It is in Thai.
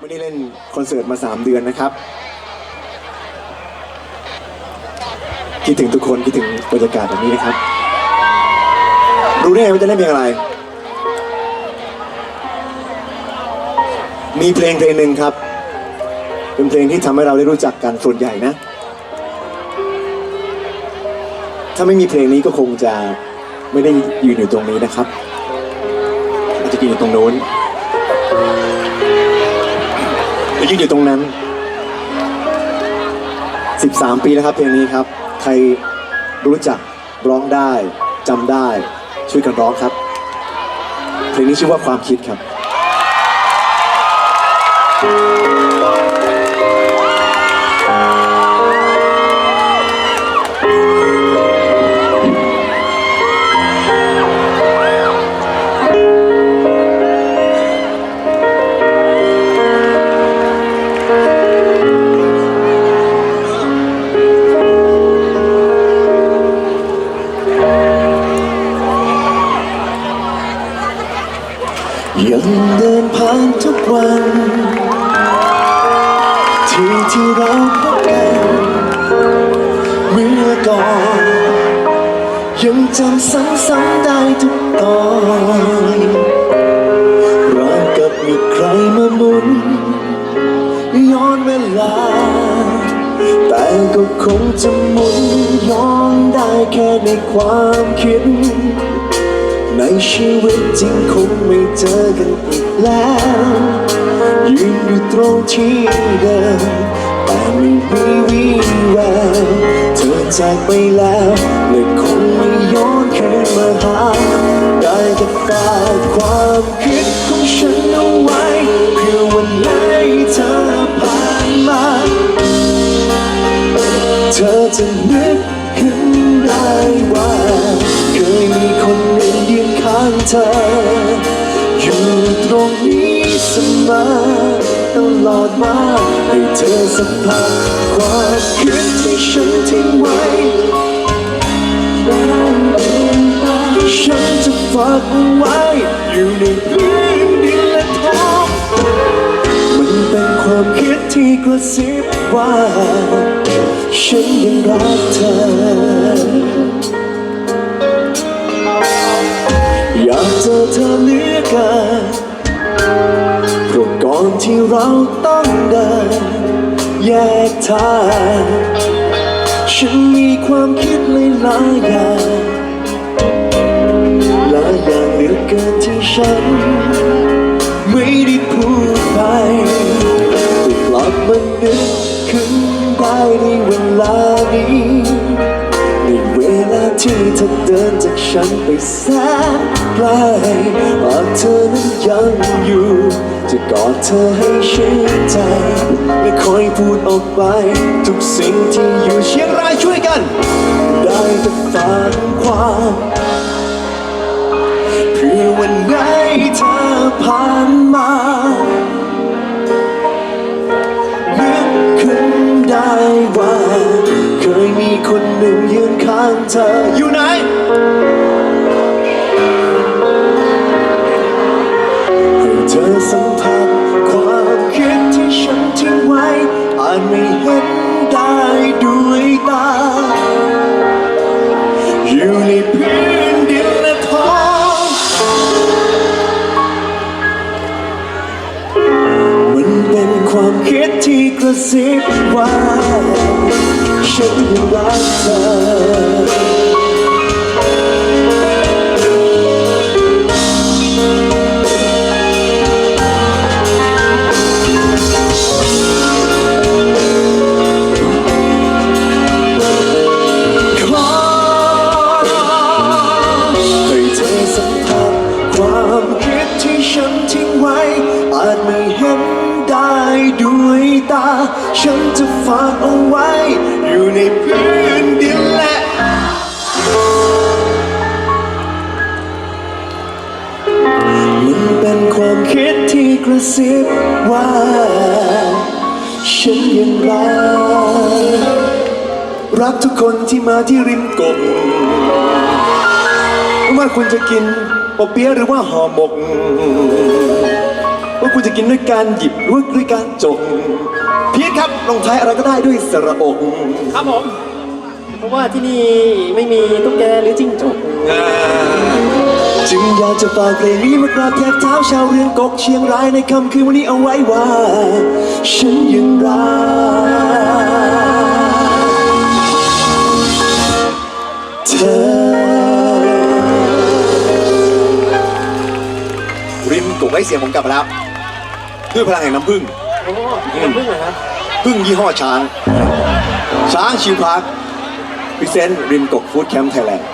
ไม่ได้เล่นคอนเสิร์ตมา 3 เดือนนะครับ คิดถึงทุกคนคิดถึงบรรยากาศแบบนี้นะครับ รู้ได้ไงว่าจะเล่นเพลงอะไร มีเพลงเพลงหนึ่งครับ เป็นเพลงที่ทำให้เราได้รู้จักกันส่วนใหญ่นะ ถ้าไม่มีเพลงนี้ก็คงจะไม่ได้ยืนอยู่ตรงนี้นะครับอาจจะยืนอยู่ตรงโน้น ยืนอยู่ตรงนั้น 13 ปีแล้วครับเพลงนี้ครับ ใครรู้จักร้องได้จำได้ ช่วยกันร้องครับ เพลงนี้ชื่อว่าความคิดครับ วัน ที่ที่เราพบกันเมื่อก่อน ยังจำซ้ำๆได้ทุกตอนราวกับมีใครมาหมุน ย้อนเวลา แต่ก็คงจะหมุนย้อนได้แค่ในความคิด ในชีวิตจริงคงไม่เจอกันอีกแล้ว ยืนอยู่ตรงที่เดิมแต่ไม่มีวี่แววเธอจากไปแล้วและคงไม่ย้อนคืนมาหา ได้แต่ฝากความคิดของฉันเอาไว้เพื่อวันไหนเธอผ่านมา เธอจะ เธอ อยู่ตรงนี้เสมอตลอดมาให้เธอสัมผัสความคิดที่ฉันทิ้งไว้ฉันจะฝากเอาไว้อยู่ในพื้นดินและท้องมันเป็นความคิดที่กระซิบว่า ฉันยังรักเธอ เราต้องเดิน แยกทาง ฉันมีความคิดหลายๆอย่างหลายอย่างเหลือเกินที่ฉัน ไม่ได้พูดไปแต่กลับมานึกขึ้นได้ในเวลานี้ในเวลาที่เธอเดินจากฉันไปแสนไกลหากเธอนั้นยังอยู่ จะกอดเธอให้ชื่นใจ และคอยพูดออกไป ทุกสิ่งที่อยู่เชียงรายช่วยกัน ได้แต่ฟังความเพื่อวันไหนเธอผ่านมานึกขึ้นได้ว่า เคยมีคนหนึ่งยืนข้างเธออยู่ไหนให้เธอสัมผัส ระซิบว่าฉันยังรักเธอขอให้เธอสัมผัสความคิดที่ฉันทิ้ง จะฝากเอาไว้ อยู่ในพื้นดินและมันเป็นความคิดที่กระซิบว่า ฉันยังรักรักทุกคนที่มาที่ริมกบไม่ว่าคุณจะกินปอเปี๊ยะหรือว่าห่อหมก คุณจะกินด้วยการหยิบหรือว่าด้วยการจกพีทครับลงท้ายอะไรก็ได้ด้วยสระอกครับผมเพราะว่าที่นี่ไม่มีตุ๊กแกหรือจิ้งจกจึงอยากจะฝากเพลงนี้มากราบแทบเท้าชาวเรือนกกเชียงรายในค่ำคืนวันนี้เอาไว้ว่า ฉันยังรักเธอริมกกไร้เสียงผมกลับมาแล้ว ด้วยพลังแห่งน้ำผึ้งโอ้น้ำผึ้งเหรอครับพึ่งยี่ห้อช้าง ช้างชิวพาร์คพิเศษริมกกฟู้ดแคมป์ไทยแลนด์